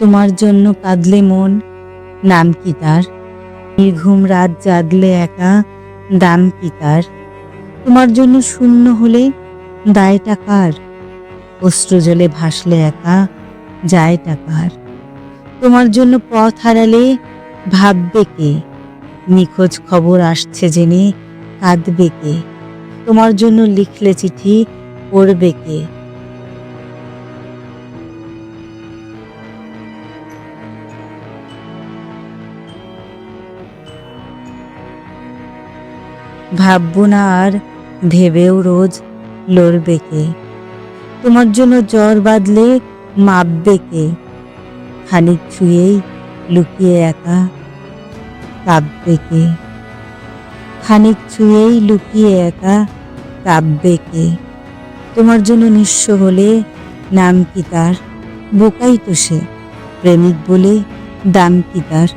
তোমার জন্য কাঁদলে মন, নাম কি তার? নির্ঘুম রাত জাগলে একা, দাম কি তার? তোমার জন্য শূন্য হলে দায়টা কার? অস্ত্র জলে ভাসলে একা যায় টাকার তোমার জন্য পথ হারালে ভাববে কে? নিখোঁজ খবর আসছে জেনে কাঁদবে কে? তোমার জন্য লিখলে চিঠি পড়বে কে? ভাববো না আর ভেবেও রোজ লড়বে কে? তোমার জন্য জ্বর বাঁধলে মাপবে কে? খানিক ছুঁয়েই লুকিয়ে একা কাঁদবে কে? খানিক ছুঁয়েই লুকিয়ে একা কাঁদবে কে? তোমার জন্য নিঃস্ব হলে নাম কি তার? বোকাই তো সে, প্রেমিক বলে দাম কি তার?